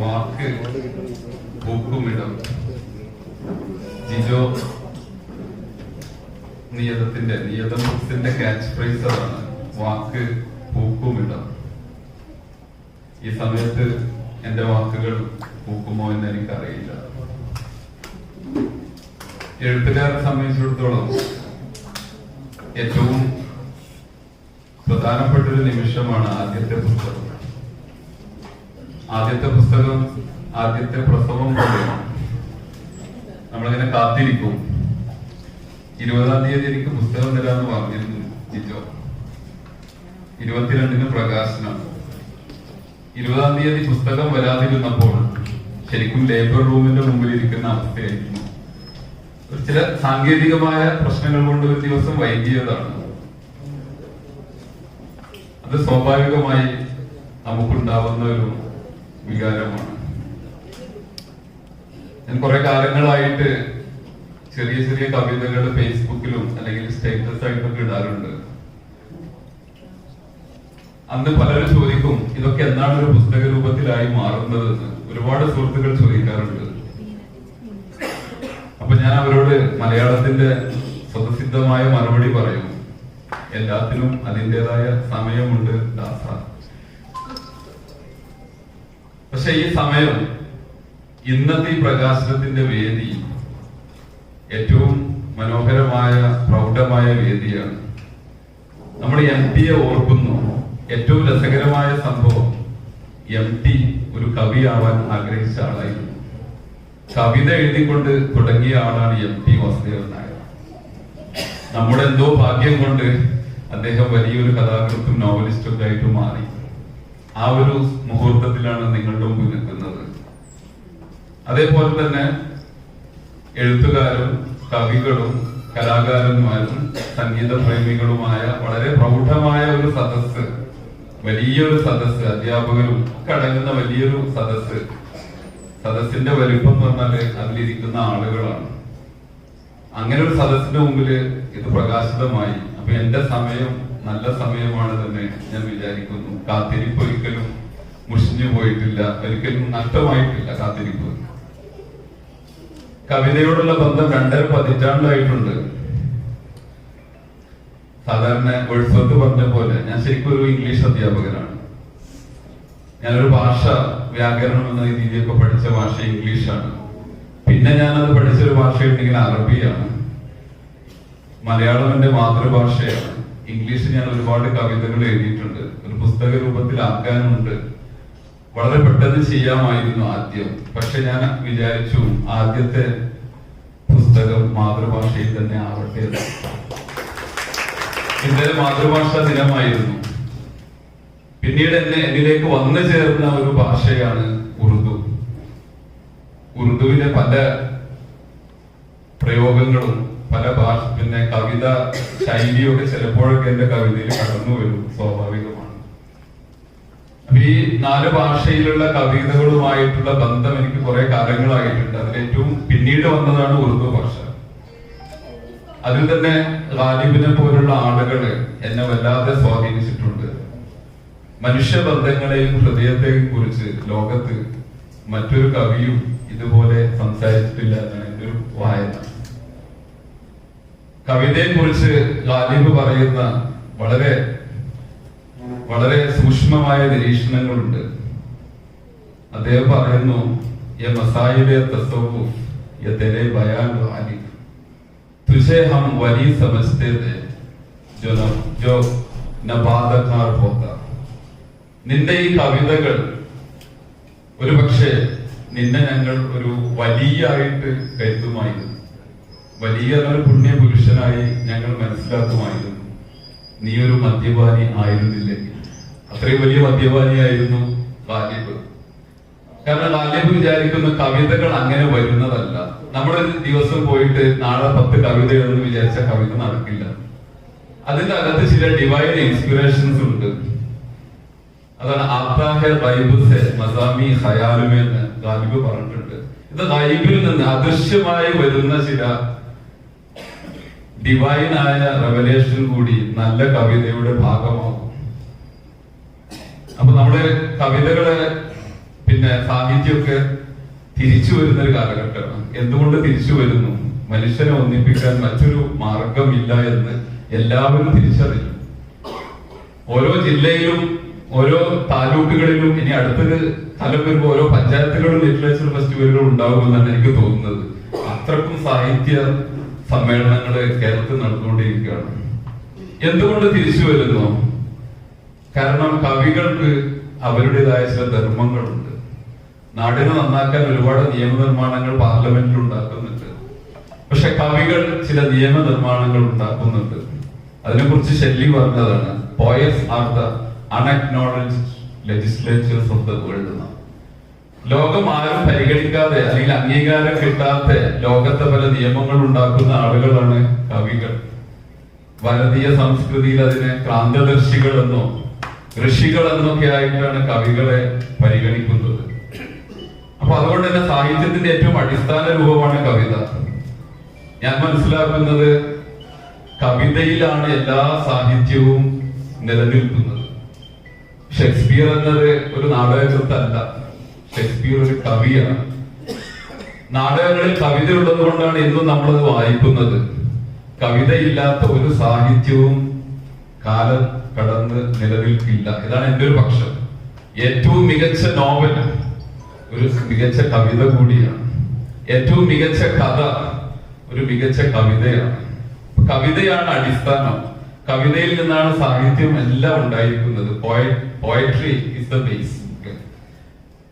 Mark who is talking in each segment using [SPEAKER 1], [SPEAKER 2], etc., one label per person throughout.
[SPEAKER 1] വാക്ക് പൂക്കുമിടം ജിജോ നിയതത്തിന്റെ നിയതം ബുക്സിന്റെ ക്യാച്ച് ഫ്രേസ് അതാണ് വാക്ക് പൂക്കുമിടം ഈ സമയത്ത് എന്റെ വാക്കുകൾ പൂക്കുമോ എന്ന് എനിക്കറിയില്ല എഴുത്തുകാരെ സംബന്ധിച്ചിടത്തോളം ഏറ്റവും പ്രധാനപ്പെട്ട ഒരു നിമിഷമാണ് ആദ്യത്തെ പുസ്തകം. ആദ്യത്തെ പുസ്തകം ആദ്യത്തെ പ്രസവം പോലെയാണ് നമ്മളിങ്ങനെ കാത്തിരിക്കും. ഇരുപതാം തീയതി എനിക്ക് പുസ്തകം തരാന്ന് പറഞ്ഞിരുന്നു ജിജോ. ഇരുപത്തിരണ്ടിന് പ്രകാശനം. ഇരുപതാം തീയതി പുസ്തകം വരാതിരുന്നപ്പോൾ ശരിക്കും ലേബർ റൂമിന്റെ മുമ്പിൽ ഇരിക്കുന്ന അവസ്ഥയായിരുന്നു ചില സാങ്കേതികമായ പ്രശ്നങ്ങൾ കൊണ്ട് ഒരു ദിവസം വൈകിയതാണ്. അത് സ്വാഭാവികമായി നമുക്കുണ്ടാവുന്ന ഒരു വികാരമാണ്. ഞാൻ കുറെ കാലങ്ങളായിട്ട് ചെറിയ ചെറിയ കവിതകൾ ഫേസ്ബുക്കിലും അല്ലെങ്കിൽ സ്റ്റേറ്റസ് ആയിട്ടൊക്കെ ഇടാറുണ്ട്. അന്ന് പലരും ചോദിക്കും ഇതൊക്കെ എന്താണ് ഒരു പുസ്തക രൂപത്തിലായി മാറുന്നതെന്ന്? ഒരുപാട് സുഹൃത്തുക്കൾ ചോദിക്കാറുണ്ട്. അപ്പൊ ഞാൻ അവരോട് മലയാളത്തിന്റെ സ്വതസിദ്ധമായ മറുപടി പറയും. എല്ലാത്തിനും അതിന്റെതായ സമയമുണ്ട് ദാസ. പക്ഷെ ഈ സമയം ഇന്നത്തെ പ്രകാശനത്തിന്റെ വേദി ഏറ്റവും മനോഹരമായ പ്രൗഢമായ വേദിയാണ്. നമ്മൾ എം ടിയെ ഓർക്കുന്നു. ഏറ്റവും രസകരമായ സംഭവം എം ടി ഒരു കവിയാവാൻ ആഗ്രഹിച്ച ആളായിരുന്നു. കവിത എഴുതിക്കൊണ്ട് തുടങ്ങിയ ആളാണ് എം ടി വാസുദേവൻ നായർ. നമ്മുടെ എന്തോ ഭാഗ്യം കൊണ്ട് അദ്ദേഹം വലിയൊരു കഥാകൃത്തും നോവലിസ്റ്റും ഒക്കെ ആയിട്ട് മാറി. ആ ഒരു മുഹൂർത്തത്തിലാണ് നിങ്ങളുടെ മുമ്പിൽ നിൽക്കുന്നത്. അതേപോലെ തന്നെ എഴുത്തുകാരും കവികളും കലാകാരന്മാരും സംഗീത പ്രേമികളുമായ വളരെ പ്രൗഢമായ ഒരു സദസ്സ് വലിയൊരു സദസ്സ് അധ്യാപകരും ഒക്കെ അടങ്ങുന്ന വലിയൊരു സദസ്സ് സദസ്സിന്റെ വലിപ്പം എന്ന് പറഞ്ഞാൽ അതിലിരിക്കുന്ന ആളുകളാണ്. അങ്ങനെ ഒരു സദസ്സിന്റെ മുമ്പിൽ ഇത് പ്രകാശിതമായി. അപ്പൊ എന്റെ സമയം നല്ല സമയമാണ് തന്നെ ഞാൻ വിചാരിക്കുന്നു. കാത്തിരിപ്പ് ഒരിക്കലും മുഷിഞ്ഞു പോയിട്ടില്ല. ഒരിക്കലും നഷ്ടമായിട്ടില്ല കാത്തിരിപ്പ്. കവിതയോടുള്ള ബന്ധം രണ്ടര പതിറ്റാണ്ടായിട്ടുണ്ട്. സാധാരണ ഒഴുപ്പത്ത് പറഞ്ഞ പോലെ ഞാൻ ശരിക്കും ഒരു ഇംഗ്ലീഷ് അധ്യാപകനാണ്. ഞാനൊരു ഭാഷ വ്യാകരണം എന്ന രീതിയിലൊക്കെ പഠിച്ച ഭാഷ ഇംഗ്ലീഷാണ്. പിന്നെ ഞാനത് പഠിച്ചൊരു ഭാഷയുണ്ടെങ്കിൽ അറബിയാണ്. മലയാളം എന്റെ മാതൃഭാഷയാണ്. ഇംഗ്ലീഷ് ഞാൻ ഒരുപാട് കവിതകൾ എഴുതിയിട്ടുണ്ട്. ഒരു പുസ്തക രൂപത്തിലാക്കാനുണ്ട് വളരെ പെട്ടെന്ന് ചെയ്യാമായിരുന്നു ആദ്യം. പക്ഷെ ഞാൻ വിചാരിച്ചു ആദ്യത്തെ പുസ്തകം മാതൃഭാഷയിൽ തന്നെ ആവട്ടെ. ഇന്നലെ മാതൃഭാഷാ ദിനമായിരുന്നു. പിന്നീട് എന്നെ എന്നിലേക്ക് വന്നു ചേർന്ന ഒരു ഭാഷയാണ് ഉറുദു. ഉറുദുവിലെ പല പ്രയോഗങ്ങളും പല ഭാഷ പിന്നെ കവിത ശൈലിയൊക്കെ ചിലപ്പോഴൊക്കെ എന്റെ കവിതയിൽ കടന്നു വരും സ്വാഭാവികമാണ്. അപ്പൊ ഈ നാല് ഭാഷയിലുള്ള കവിതകളുമായിട്ടുള്ള ബന്ധം എനിക്ക് കുറെ കാലങ്ങളായിട്ടുണ്ട്. അതിലേറ്റവും പിന്നീട് വന്നതാണ് ഉറുദു ഭാഷ. അതിൽ തന്നെ ഗാലിബിനെ പോലുള്ള ആളുകൾ എന്നെ വല്ലാതെ സ്വാധീനിച്ചിട്ടുണ്ട്. മനുഷ്യബന്ധങ്ങളെയും ഹൃദയത്തെയും കുറിച്ച് ലോകത്ത് മറ്റൊരു കവിയും ഇതുപോലെ സംസാരിച്ചിട്ടില്ല എന്നാണ് എന്റെ ഒരു വായന. കവിതയെ കുറിച്ച് ഖാലിബ് പറയുന്ന വളരെ വളരെ സൂക്ഷ്മമായ നിരീക്ഷണങ്ങളുണ്ട് അദ്ദേഹം പറയുന്നു യ മസായിലെ തസവ്വുഫ് യ തെരെ ബയാൻ ഖാലിബ് तुझे हम वही समझते थे जो न, जो നബാദക്കാർ ഹോത്ത നിന്റെ ഈ കവിതകൾ ഒരു പക്ഷേ നിന്നെ ഞങ്ങൾ ഒരു വലിയായിട്ട് കരുതുമായിരുന്നു വലിയ ഒരു പുണ്യ പുരുഷനായി ഞങ്ങൾ മനസ്സിലാക്കുമായിരുന്നു. നീ ഒരു മദ്യപാനി ആയിരുന്നില്ലേ? അത്രയും വലിയ മദ്യപാനിയായിരുന്നു ബാല്യപ് കാരണം ബാല്യപ് വിചാരിക്കുന്ന കവിതകൾ അങ്ങനെ വരുന്നതല്ല. നമ്മളൊരു ദിവസം പോയിട്ട് നാളെ പത്ത് കവിത വിചാരിച്ച കവിത നടക്കില്ല. അതിന്റെ അകത്ത് ചില ഡിവൈൻ ഇൻസ്പിറേഷൻസ് ഉണ്ട്. അതാണ് ആത്താഹെ ഗാലിബ് പറഞ്ഞിട്ടുണ്ട്. ഇത് ഗൈബിൽ നിന്ന് അദൃശ്യമായി വരുന്ന ചില ഡിവൈനായ റെവലേഷൻ കൂടി നല്ല കവിതയുടെ ഭാഗമാകും അപ്പൊ നമ്മുടെ കവിതകളെ പിന്നെ സാഹിത്യമൊക്കെ തിരിച്ചു വരുന്ന ഒരു കാലഘട്ടമാണ്. എന്തുകൊണ്ട് തിരിച്ചു വരുന്നു? മനുഷ്യനെ ഒന്നിപ്പിക്കാൻ മറ്റൊരു മാർഗമില്ല എന്ന് എല്ലാവരും തിരിച്ചറിഞ്ഞു. ഓരോ ജില്ലയിലും ഓരോ താലൂക്കുകളിലും ഇനി അടുത്തൊരു സ്ഥലം വരുമ്പോൾ ഓരോ പഞ്ചായത്തുകളിലും ലിറ്ററേച്ചർ ഫെസ്റ്റിവലുകൾ ഉണ്ടാകുമെന്നാണ് എനിക്ക് തോന്നുന്നത്. അത്രക്കും സാഹിത്യ സമ്മേളനങ്ങൾ കേരളത്തിൽ നടന്നുകൊണ്ടിരിക്കുകയാണ്. എന്തുകൊണ്ട് തിരിച്ചു വരുന്നു? കാരണം കവികൾക്ക് അവരുടേതായ ചില ധർമ്മങ്ങളുണ്ട്. നാടിനെ നന്നാക്കാൻ ഒരുപാട് നിയമനിർമ്മാണങ്ങൾ പാർലമെന്റിൽ ഉണ്ടാക്കുന്നുണ്ട്. പക്ഷെ കവികൾ ചില നിയമനിർമ്മാണങ്ങൾ ഉണ്ടാക്കുന്നുണ്ട്. അതിനെക്കുറിച്ച് ഷെല്ലി പറഞ്ഞതാണ് poets are the unacknowledged legislators of the world എന്നാണ്. ലോകം ആരും പരിഗണിക്കാതെ അല്ലെങ്കിൽ അംഗീകാരം കിട്ടാത്ത ലോകത്തെ പല നിയമങ്ങൾ ഉണ്ടാക്കുന്ന ആളുകളാണ് കവികൾ. ഭാരതീയ സംസ്കൃതിയിൽ അതിനെ ക്രാന്തദർശികൾ എന്നോ ഋഷികൾ എന്നൊക്കെ ആയിട്ടാണ് കവികളെ പരിഗണിക്കുന്നത്. അപ്പൊ അതുകൊണ്ട് തന്നെ സാഹിത്യത്തിന്റെ ഏറ്റവും അടിസ്ഥാന രൂപമാണ് കവിത. ഞാൻ മനസ്സിലാക്കുന്നത് കവിതയിലാണ് എല്ലാ സാഹിത്യവും നിലനിൽക്കുന്നത്. ഷേക്സ്പിയർ എന്നത് ഒരു നാടകകൃത്തല്ല. ഷേക്സ്പിയർ കവിയാണ്. നാടകങ്ങളിൽ കവിത ഉള്ളത് കൊണ്ടാണ് ഇന്നും നമ്മളത് വായിക്കുന്നത്. കവിതയില്ലാത്ത ഒരു സാഹിത്യവും കാലം കടന്ന് നിലനിൽക്കില്ല. ഇതാണ് എന്റെ ഒരു പക്ഷം. ഏറ്റവും മികച്ച നോവൽ ഒരു മികച്ച കവിത കൂടിയാണ്. ഏറ്റവും മികച്ച കഥ ഒരു മികച്ച കവിതയാണ്. കവിതയാണ് അടിസ്ഥാനം. കവിതയിൽ നിന്നാണ് സാഹിത്യം എല്ലാം ഉണ്ടായിരിക്കുന്നത്. പോയട്രി ഇസ് ദ ബേസ്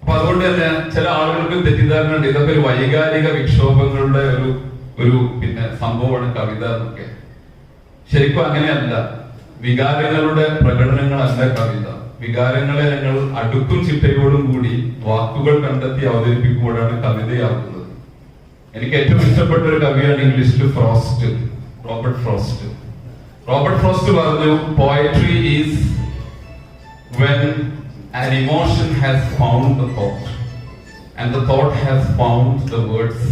[SPEAKER 1] അപ്പൊ അതുകൊണ്ട് തന്നെ ചില ആളുകൾക്ക് തെറ്റിദ്ധാരണ ഉണ്ട് ഇതൊക്കെ ഒരു വൈകാരിക വിക്ഷോഭങ്ങളുടെ ഒരു ഒരു പിന്നെ സംഭവമാണ് കവിത എന്നൊക്കെ. ശരിക്കും അങ്ങനെയല്ല. വികാരങ്ങളുടെ പ്രകടനങ്ങളല്ല കവിത. വികാരങ്ങളെ ഞങ്ങൾ അടുക്കും ചിട്ടയോടും കൂടി വാക്കുകൾ കണ്ടെത്തി അവതരിപ്പിക്കുമ്പോഴാണ് കവിതയാകുന്നത്. എനിക്ക് ഏറ്റവും ഇഷ്ടപ്പെട്ട ഒരു കവിയാണ് ഇംഗ്ലീഷിൽ Frost. Robert Frost. Robert Frost പറഞ്ഞു poetry is when an emotion has found the thought. And the thought has found the words.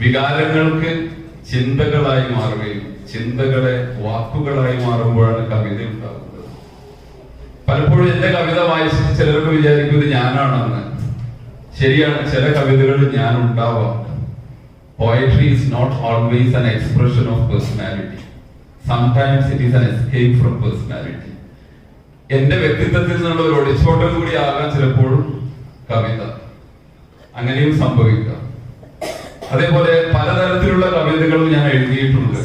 [SPEAKER 1] വികാരങ്ങൾക്ക് ചിന്തകളായി മാറുകയും ചിന്തകളെ വാക്കുകളായി മാറുമ്പോഴാണ് കവിത ഉണ്ടാകുന്നത്. പലപ്പോഴും എന്റെ കവിത വായിച്ചിട്ട് ചിലർക്ക് വിചാരിക്കുന്നത് ഞാനാണെന്ന്. ശരിയാണ് ചില കവിതകളിൽ ഞാൻ ഉണ്ടാവാം poetry is not always an expression of personality sometimes it is an escape from personality എന്റെ വ്യക്തിത്വത്തിൽ നിന്നുള്ള ഒരു ഒളിച്ചോട്ടം കൂടി ആകാൻ ചിലപ്പോഴും കവിത അങ്ങനെയും സംഭവിക്കാം. അതേപോലെ പലതരത്തിലുള്ള കവിതകളും ഞാൻ എഴുതിയിട്ടുണ്ട്.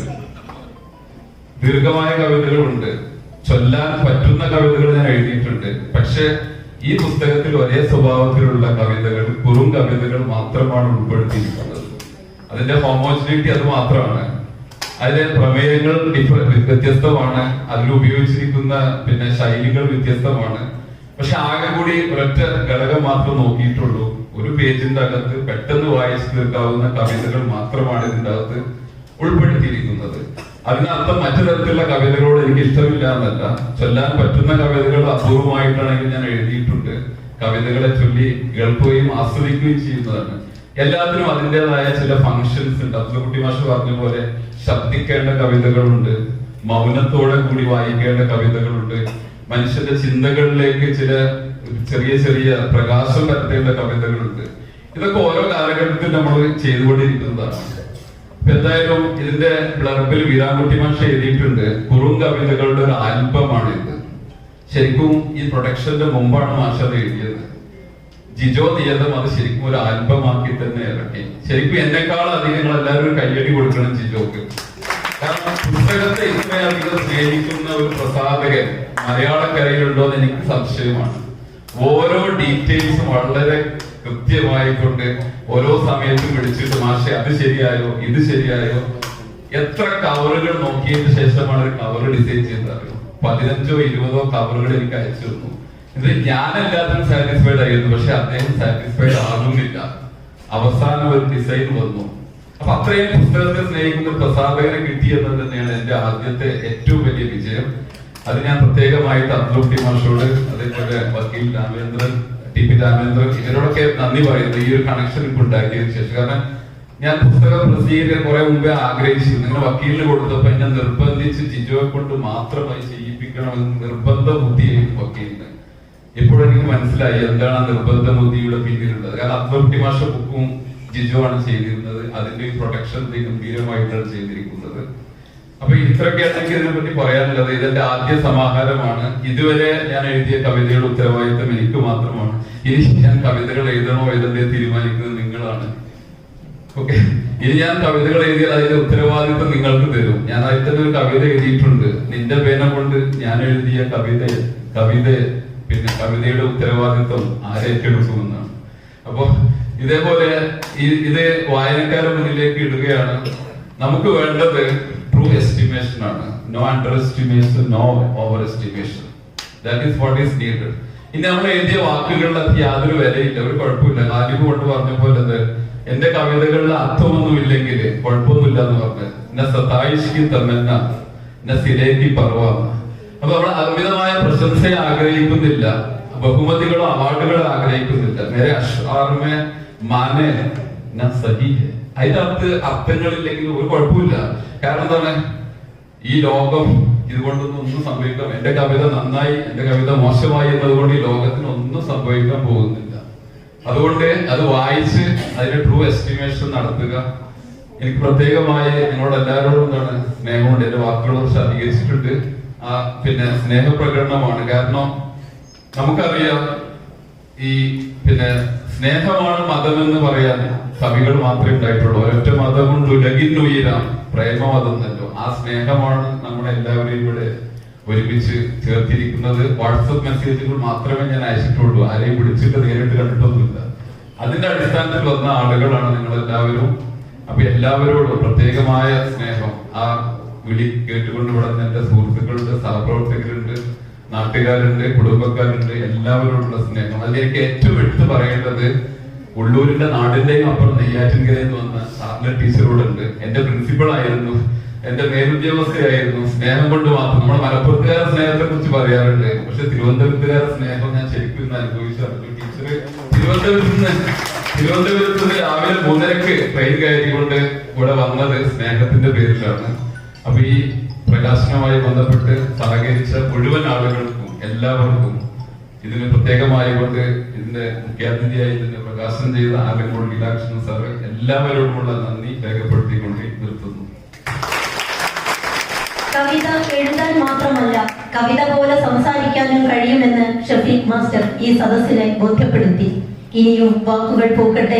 [SPEAKER 1] ദീർഘമായ കവിതകളുണ്ട്. ചൊല്ലാൻ പറ്റുന്ന കവിതകൾ ഞാൻ എഴുതിയിട്ടുണ്ട്. പക്ഷെ ഈ പുസ്തകത്തിൽ ഒരേ സ്വഭാവത്തിലുള്ള കവിതകൾ കുറും കവിതകൾ മാത്രമാണ് ഉൾപ്പെടുത്തിയിരിക്കുന്നത്. അതിന്റെ ഹോമോജിനിറ്റി അത് മാത്രമാണ്. അതിലെ പ്രമേയങ്ങൾ വ്യത്യസ്തമാണ്. അതിൽ ഉപയോഗിച്ചിരിക്കുന്ന പിന്നെ ശൈലികൾ വ്യത്യസ്തമാണ്. പക്ഷെ ആകെ കൂടി ഒരൊറ്റ ഘടകം മാത്രം നോക്കിയിട്ടുള്ളൂ. ഒരു പേജിന്റെ അകത്ത് പെട്ടെന്ന് വായിച്ചു തീർക്കാവുന്ന കവിതകൾ മാത്രമാണ് ഇതിന്റെ അകത്ത് ഉൾപ്പെടുത്തിയിരിക്കുന്നത്. അതിനർത്ഥം മറ്റു തരത്തിലുള്ള കവിതകളോട് എനിക്ക് ഇഷ്ടമില്ല എന്നല്ല. ചൊല്ലാൻ പറ്റുന്ന കവിതകൾ അപൂർവമായിട്ടാണെങ്കിൽ ഞാൻ എഴുതിയിട്ടുണ്ട്. കവിതകളെ ചൊല്ലി കേൾക്കുകയും ആസ്വദിക്കുകയും ചെയ്യുന്നതാണ്. എല്ലാത്തിനും അതിന്റെതായ ചില ഫങ്ഷൻസ് ഉണ്ട്. അബ്ദുൽകുട്ടി മാഷ് പറഞ്ഞ പോലെ ശബ്ദിക്കേണ്ട കവിതകളുണ്ട്. മൗനത്തോടെ കൂടി വായിക്കേണ്ട കവിതകളുണ്ട്. മനുഷ്യന്റെ ചിന്തകളിലേക്ക് ചില ചെറിയ ചെറിയ പ്രകാശം പരത്തേണ്ട കവിതകളുണ്ട്. ഇതൊക്കെ ഓരോ കാലഘട്ടത്തിൽ നമ്മൾ ചെയ്തുകൊണ്ടിരിക്കുന്നതാണ്. എന്തായാലും ഇതിന്റെ ബ്ലർബിൽ വീരാൻകുട്ടി മാഷ് എഴുതിയിട്ടുണ്ട്. കുറും കവിതകളുടെ ഒരു ആൽബമാണ് ഇത്. ശരിക്കും ഈ പ്രൊഡക്ഷന്റെ മുമ്പാണ് മാഷ് എഴുതിയത്. ജിജോ നിയതം അത് ശരിക്കും ഒരു ആൽബമാക്കി തന്നെ ഇറക്കി. ശരിക്കും എന്നെക്കാൾ അധികം നിങ്ങൾ എല്ലാവരും കയ്യടി കൊടുക്കണം ജിജോക്ക്. കാരണം പുസ്തകത്തെ ഇത്രയധികം സ്നേഹിക്കുന്ന ഒരു പ്രസാധകൻ മലയാളക്കരയിലുണ്ടോ എന്ന് എനിക്ക് സംശയമാണ്. ഓരോ ഡീറ്റെയിൽസും വളരെ കൃത്യമായിക്കൊണ്ട് ഓരോ സമയത്തും വിളിച്ചിട്ട് മാഷെ അത് ശരിയായോ? ഇത് ശരിയായോ? എത്ര കവറുകൾ നോക്കിയതിന് ശേഷമാണ് ഒരു കവർ ഡിസൈൻ ചെയ്തത്. പതിനഞ്ചോ ഇരുപതോ കവറുകൾ എനിക്ക് അയച്ചു തന്നു. എല്ലാത്തിനും സാറ്റിസ്ഫൈഡ് ആയിരുന്നു പക്ഷെ അദ്ദേഹം സാറ്റിസ്ഫൈഡ് ആകുന്നില്ല. അവസാനം ഒരു ഡിസൈൻ വന്നു. അപ്പൊ അത്രയും പുസ്തകത്തെ സ്നേഹിക്കുന്ന പ്രസാധകനെ കിട്ടി എന്നത് തന്നെയാണ് എന്റെ ആദ്യത്തെ ഏറ്റവും വലിയ വിജയം. അത് ഞാൻ പ്രത്യേകമായിട്ട് അബ്ദുട്ടി മാഷോട് അതേപോലെ വക്കീൽ രാമേന്ദ്രൻ ടി പി രാമേന്ദ്രൻ ഇവരോടൊക്കെ നന്ദി പറയുന്നു. ഈ ഒരു കണക്ഷൻ ഇപ്പൊ ഉണ്ടാക്കിയതിനു ശേഷം. കാരണം ഞാൻ പുസ്തകം പ്രസിദ്ധീകരിക്കാൻ കുറെ മുമ്പേ ആഗ്രഹിച്ചു. നിങ്ങൾ വക്കീലിന് കൊടുത്തപ്പോ എന്നെ നിർബന്ധിച്ച് ജിജോയെ കൊണ്ട് മാത്രമായി ചെയ്യിപ്പിക്കണമെന്ന് നിർബന്ധ ബുദ്ധിയായിരുന്നു വക്കീലിന്. ഇപ്പോഴും എനിക്ക് മനസ്സിലായി എന്താണ് നിർബന്ധ ബുദ്ധിയുടെ പിന്നിലുള്ളത്. കാരണം അക്ബർട്ടി മാഷ ബുക്കും ജിജു ആണ് ചെയ്തിരുന്നത് അതിന്റെ പ്രൊട്ടക്ഷൻ ഗംഭീരമായിട്ടാണ് ചെയ്തിരിക്കുന്നത്. അപ്പൊ ഇത്രയൊക്കെയാണ് എനിക്ക് ഇതിനെ പറ്റി പറയാനുള്ളത്. ഇതെന്റെ ആദ്യ സമാഹാരമാണ്. ഇതുവരെ ഞാൻ എഴുതിയ കവിതയുടെ ഉത്തരവാദിത്വം എനിക്ക് മാത്രമാണ്. ഇനി ഞാൻ കവിതകൾ എഴുതണോ എഴുതണ്ടേ തീരുമാനിക്കുന്നത് നിങ്ങളാണ്. ഓക്കെ? ഇനി ഞാൻ കവിതകൾ എഴുതിയാൽ അതിന്റെ ഉത്തരവാദിത്വം നിങ്ങൾക്ക് തരും. ഞാൻ അതിൽ തന്നെ ഒരു കവിത എഴുതിയിട്ടുണ്ട്. നിന്റെ പേന കൊണ്ട് ഞാൻ എഴുതിയ കവിത കവിത പിന്നെ കവിതയുടെ ഉത്തരവാദിത്വം ആരേറ്റെടുക്കുമെന്നാണ് അപ്പൊ ഇതേപോലെ ഇത് വായനക്കാരുടെ മുന്നിലേക്ക് ഇടുകയാണ്. നമുക്ക് വേണ്ടത് ട്രൂ എസ്റ്റിമേഷൻ ആണ്. No underestimation no overestimation that is what is needed ഇനി നമ്മൾ എഴുതിയ വാക്കുകളിലൊക്കെ യാതൊരു വിലയില്ല. ഒരു കുഴപ്പമില്ല. ആദ്യം കൊണ്ട് പറഞ്ഞ പോലെ എന്റെ കവിതകളിൽ അർത്ഥമൊന്നും ഇല്ലെങ്കിൽ കുഴപ്പമൊന്നുമില്ല എന്ന് പറഞ്ഞത് എന്നെ സതായിഷ്ക്ക് തന്നെന്ന എന്നെ സിരേക്ക് പറവാന്ന് അപ്പൊ നമ്മൾ അമിതമായ പ്രശംസയെ ആഗ്രഹിക്കുന്നില്ല. ബഹുമതികളോ അവാർഡുകളോ ആഗ്രഹിക്കുന്നില്ല. നേരെ അഷ്ആറുമേ മാനെ ഞാൻ സഹി ഹെ. അതിന്റെ അർത്ഥ അർത്ഥങ്ങളില്ലെങ്കിൽ ഒരു കുഴപ്പമില്ല. കാരണം എന്താണ്? ഈ ലോകം ഇതുകൊണ്ടൊന്നും ഒന്നും സംഭവിക്കാം. എന്റെ കവിത നന്നായി എന്റെ കവിത മോശമായി എന്നതുകൊണ്ട് ഈ ലോകത്തിന് ഒന്നും സംഭവിക്കാൻ പോകുന്നില്ല. അതുകൊണ്ട് അത് വായിച്ച് അതിന്റെ ട്രൂ എസ്റ്റിമേഷൻ നടത്തുക. എനിക്ക് പ്രത്യേകമായി നിങ്ങളോട് എല്ലാവരോടും എന്താണ് സ്നേഹമുണ്ട്. എന്റെ വാക്കുകളെ കുറിച്ച് അധികരിച്ചിട്ടുണ്ട് പിന്നെ സ്നേഹപ്രകടനമാണ്. കാരണം നമുക്കറിയാം ഈ പിന്നെ സ്നേഹമാണ് മതം എന്ന് പറയാൻ കവികൾ മാത്രമേ ഉണ്ടായിട്ടുള്ളൂ. ഒരൊറ്റ മതം കൊണ്ട് ഉലകിന്നുയരാം. പ്രേമമതം എന്നല്ലോ ആ സ്നേഹമാണ് നമ്മുടെ എല്ലാവരെയും ഇവിടെ ഒരുമിച്ച് ചേർത്തിരിക്കുന്നത്. വാട്സപ്പ് മെസ്സേജുകൾ മാത്രമേ ഞാൻ അയച്ചിട്ടുള്ളൂ. ആരെയും വിളിച്ചിട്ട് നേരിട്ട് കണ്ടിട്ടൊന്നുമില്ല. അതിന്റെ അടിസ്ഥാനത്തിൽ വന്ന ആളുകളാണ് നിങ്ങൾ എല്ലാവരും അപ്പൊ എല്ലാവരോടും പ്രത്യേകമായ സ്നേഹം. ആ വിളി കേട്ടുകൊണ്ട് വളർന്ന എന്റെ സുഹൃത്തുക്കളുണ്ട് സഹപ്രവർത്തകരുണ്ട് നാട്ടുകാരുണ്ട് കുടുംബക്കാരുണ്ട് എല്ലാവരോടുള്ള സ്നേഹം. അതിലേക്ക് ഏറ്റവും എടുത്തു പറയേണ്ടത് ഉള്ളൂരിന്റെ നാടിന്റെയും അപ്പുറം നെയ്യാറ്റിൻകരയിൽ വന്ന സാറിന്റെ ടീച്ചറോടുണ്ട്. എന്റെ പ്രിൻസിപ്പൾ ആയിരുന്നു എന്റെ മേലുദ്യോഗസ്ഥയായിരുന്നു. സ്നേഹം കൊണ്ട് മാത്രം. നമ്മുടെ മലപ്പുറത്തുകാരെ സ്നേഹത്തെ കുറിച്ച് പറയാറുണ്ട്. പക്ഷെ തിരുവനന്തപുരത്തുകാരെ സ്നേഹം ഞാൻ ശരിക്കും ഇന്ന് അനുഭവിച്ചറിഞ്ഞു ടീച്ചർ തിരുവനന്തപുരത്ത് നിന്ന് തിരുവനന്തപുരത്ത് നിന്ന് രാവിലെ മൂന്നരക്ക് ട്രെയിൻ കയറിക്കൊണ്ട് ഇവിടെ വന്നത് സ്നേഹത്തിന്റെ പേരിലാണ്. അപ്പൊ ഈ പ്രകാശനവുമായി ബന്ധപ്പെട്ട് സഹകരിച്ച മുഴുവൻ ആളുകൾക്കും എല്ലാവർക്കും ഇതിന് പ്രത്യേകമായി കൊണ്ട് ഇതിന്റെ മുഖ്യാതിഥിയായി ഇതിന്റെ പ്രകാശനം ചെയ്ത ആലങ്കോട് ലീലാകൃഷ്ണൻ സാറ് എല്ലാവരോടുമുള്ള നന്ദി രേഖപ്പെടുത്തിക്കൊണ്ട് നിർത്തുന്നു.
[SPEAKER 2] കവിത എഴുതാൻ മാത്രമല്ല കവിത പോലെ സംസാരിക്കാനും കഴിയുമെന്ന് ഷഫീഖ് മാസ്റ്റർ ഈ സദസ്സിനെ ബോധ്യപ്പെടുത്തി. ഇനിയും വാക്കുകൾ പൂക്കട്ടെ.